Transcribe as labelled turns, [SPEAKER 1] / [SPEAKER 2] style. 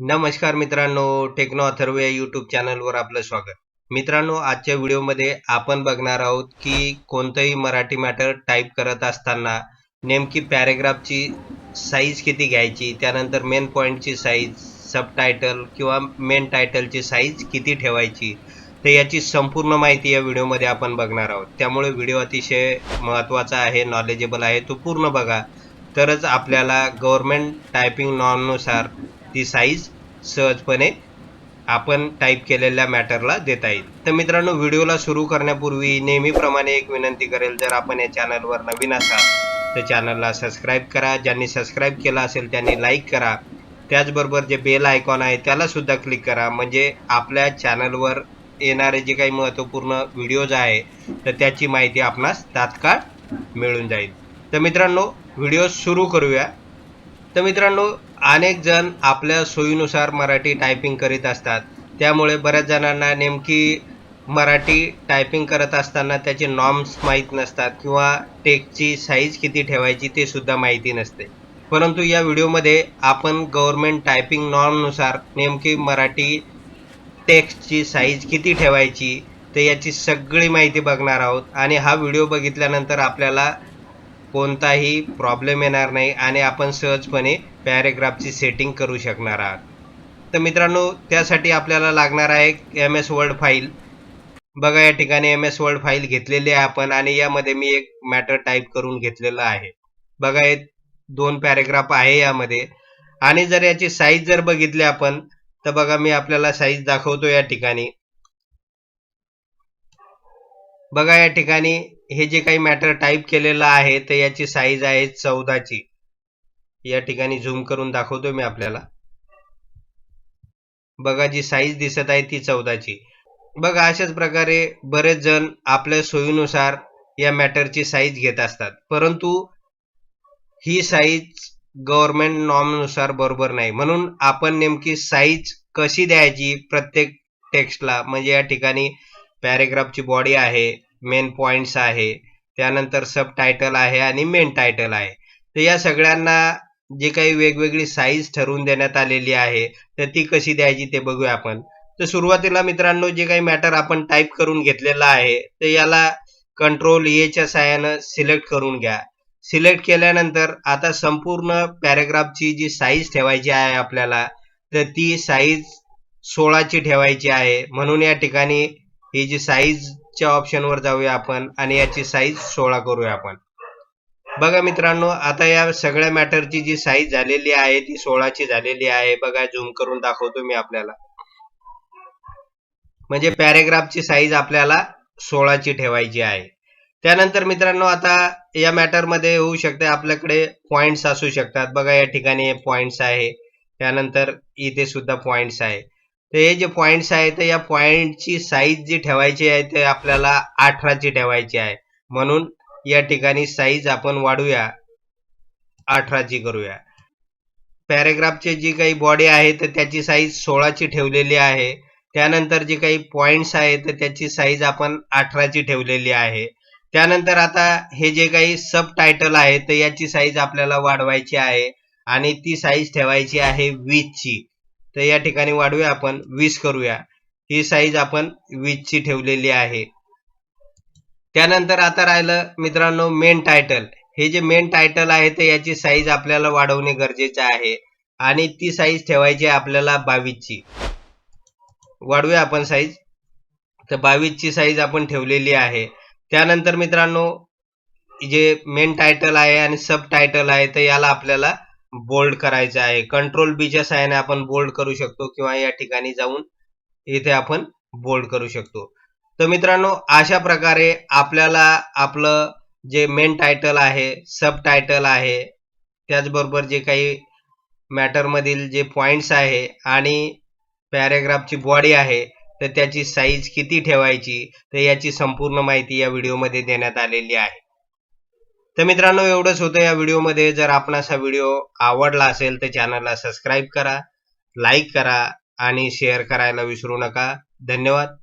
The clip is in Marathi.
[SPEAKER 1] नमस्कार मित्रांनो टेक्नो अथर्व या यूट्यूब चॅनलवर आपलं स्वागत. मित्रांनो आजच्या व्हिडिओमध्ये आपण बघणार आहोत की कोणतंही मराठी मॅटर टाईप करत असताना नेमकी पॅरेग्राफची साईज किती घ्यायची त्यानंतर मेन पॉईंटची साईज सब टायटल किंवा मेन टायटलची साईज किती ठेवायची तर याची संपूर्ण माहिती या व्हिडिओमध्ये आपण बघणार आहोत. त्यामुळे व्हिडिओ अतिशय महत्त्वाचा आहे नॉलेजेबल आहे तो पूर्ण बघा. तरच आपल्याला गव्हर्मेंट टायपिंग नॉननुसार ती साईज सहजपणे आपण टाईप केलेल्या मॅटरला देता येईल. तर मित्रांनो व्हिडिओला सुरू करण्यापूर्वी नेहमीप्रमाणे एक विनंती करेल जर आपण या चॅनलवर नवीन असाल तर चॅनलला सबस्क्राईब करा. ज्यांनी सबस्क्राईब केला असेल त्यांनी लाईक करा. त्याचबरोबर जे बेल आयकॉन आहे त्याला सुद्धा क्लिक करा. म्हणजे आपल्या चॅनलवर येणारे जे काही महत्त्वपूर्ण व्हिडिओज आहे तर त्याची माहिती आपणास तात्काळ मिळून जाईल. तर मित्रांनो व्हिडिओ सुरू करूया. तर मित्रांनो अनेक जण आपल्या सोयीनुसार मराठी टायपिंग करीत असतात. त्यामुळे बऱ्याच जणांना नेमकी मराठी टायपिंग करत असताना त्याचे नॉर्म्स माहीत नसतात किंवा टेकची साईज किती ठेवायची ते सुद्धा माहिती नसते. परंतु या व्हिडिओमध्ये आपण गव्हर्मेंट टायपिंग नॉर्मनुसार नेमकी मराठी टेक्स्टची साईज किती ठेवायची तर याची सगळी माहिती बघणार आहोत. आणि हा व्हिडिओ बघितल्यानंतर आपल्याला कोणताही प्रॉब्लेम येणार नाही आणि आपण सहजपणे पॅरेग्राफची सेटिंग करू शकणार आहात. तर मित्रांनो त्यासाठी आपल्याला लागणार आहे एम एस वर्ड फाईल बघा या ठिकाणी एम एस वर्ड फाईल घेतलेली आहे आपण आणि यामध्ये मी एक मॅटर टाईप करून घेतलेलं आहे. बघा हे दोन पॅरेग्राफ आहे यामध्ये. आणि जर याची साईज जर बघितली आपण तर बघा मी आपल्याला साईज दाखवतो या ठिकाणी. बघा या ठिकाणी हे जे काही मॅटर टाईप केलेलं आहे तर याची साईज आहे चौदाची. या ठिकाणी झूम करून दाखवतो मी आपल्याला. बघा जी साईज दिसत आहे ती चौदाची. बघा अशाच प्रकारे बरेच जण आपल्या सोयीनुसार या मॅटरची साईज घेत असतात. परंतु ही साईज गव्हर्नमेंट नॉर्मनुसार बरोबर नाही. म्हणून आपण नेमकी साईज कशी द्यायची प्रत्येक टेक्स्टला म्हणजे या ठिकाणी पॅरेग्राफची बॉडी आहे मेन पॉइंट्स आहे त्यानंतर सब टायटल आहे आणि मेन टायटल आहे. तर या सगळ्यांना जे काही वेगवेगळी साईज ठरवून देण्यात आलेली आहे तर ती कशी द्यायची ते बघूया आपण. तर सुरुवातीला मित्रांनो जे काही मॅटर आपण टाईप करून घेतलेलं आहे तर याला कंट्रोल एच्या साहाय्यानं सिलेक्ट करून घ्या. सिलेक्ट केल्यानंतर आता संपूर्ण पॅरेग्राफची जी साईज ठेवायची आहे आपल्याला तर ती साईज सोळाची ठेवायची आहे. म्हणून या ठिकाणी ही जी साईजच्या ऑप्शनवर जाऊया आपण आणि याची साईज सोळा करूया आपण. बघा मित्रांनो आता या सगळ्या मॅटरची जी साईज झालेली आहे ती सोळाची झालेली आहे. बघा झूम करून दाखवतो मी आपल्याला. म्हणजे पॅरेग्राफची साईज आपल्याला सोळाची ठेवायची आहे. त्यानंतर मित्रांनो आता या मॅटरमध्ये होऊ शकते आपल्याकडे पॉइंट्स असू शकतात. बघा या ठिकाणी पॉइंट्स आहे. त्यानंतर इथे सुद्धा पॉइंट्स आहे. तर हे जे पॉइंट्स आहे तर या पॉइंटची साईज जी ठेवायची आहे ते आपल्याला अठराची ठेवायची आहे. म्हणून या ठिकाणी साईज आपण वाढूया. अठराची करूया. पॅरेग्राफचे जी काही बॉडी आहे तर त्याची साईज सोळाची ठेवलेली आहे. त्यानंतर जे काही पॉइंट्स आहे तर त्याची साईज आपण अठराची ठेवलेली आहे. त्यानंतर आता हे जे काही सब टायटल आहे तर याची साईज आपल्याला वाढवायची आहे आणि ती साईज ठेवायची आहे वीसची. तर या ठिकाणी वाढूया आपण वीस करूया. ही साईज आपण वीसची ठेवलेली आहे. त्यानंतर आता राहिलं मित्रांनो मेन टायटल हे जे मेन टायटल आहे तर याची साईज आपल्याला वाढवणे गरजेचे आहे. आणि ती साईज ठेवायची आहे आपल्याला बावीसची. वाढवूया आपण साईज तर बावीसची साईज आपण ठेवलेली आहे. त्यानंतर मित्रांनो जे मेन टायटल आहे आणि सब टायटल आहे तर याला आपल्याला बोल्ड करायचं आहे. कंट्रोल बीच्या साहाय्याने आपण बोल्ड करू शकतो किंवा या ठिकाणी जाऊन इथे आपण बोल्ड करू शकतो. तर मित्रांनो अशा प्रकारे आपल्याला आपलं जे मेन टायटल आहे सब टायटल आहे त्याचबरोबर जे काही मॅटरमधील जे पॉइंट्स आहे आणि पॅरेग्राफची बॉडी आहे तर त्याची साईज किती ठेवायची तर याची संपूर्ण माहिती या व्हिडिओमध्ये देण्यात आलेली आहे. तर मित्रांनो एवढंच होतं या व्हिडिओमध्ये जर आपणास हा व्हिडिओ आवडला असेल तर चॅनलला सबस्क्राईब करा लाईक करा आणि शेअर करायला विसरू नका. धन्यवाद.